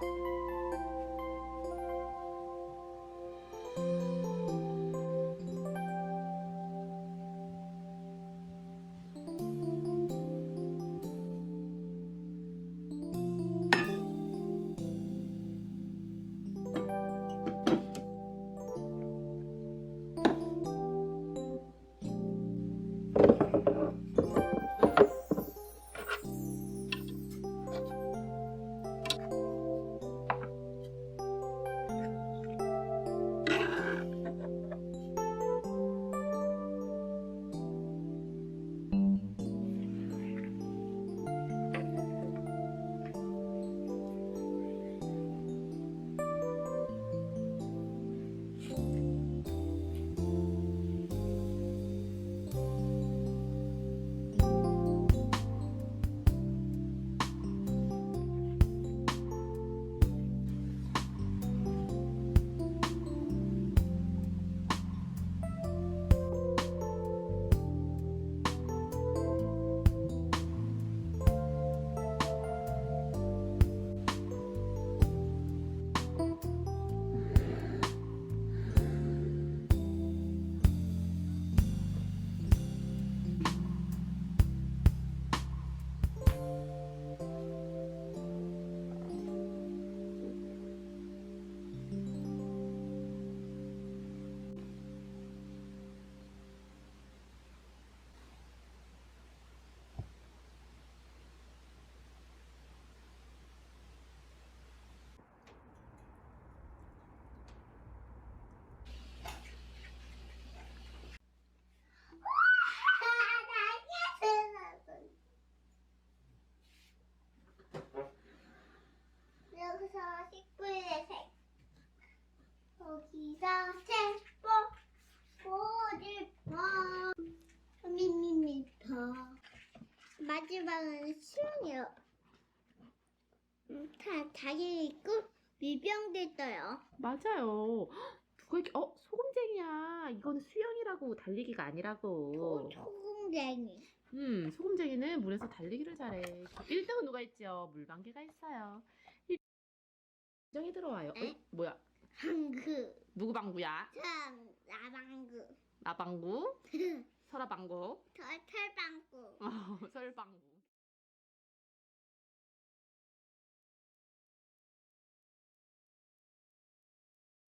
you 마지막은 수영이요. 음, 다 다리 있고 미병도 있어요. 맞아요. 헉, 누가 이렇게 어 소금쟁이야. 이거는 수영이라고 달리기가 아니라고. 소금쟁이. 음 소금쟁이는 물에서 달리기를 잘해. 1등은 누가 있죠? 물방개가 있어요. 정이 들어와요. 어이, 에? 뭐야? 방구. 누구 방구야? 참 나방구. 나방구? 설아방구? 털털방구. 어, 설방구.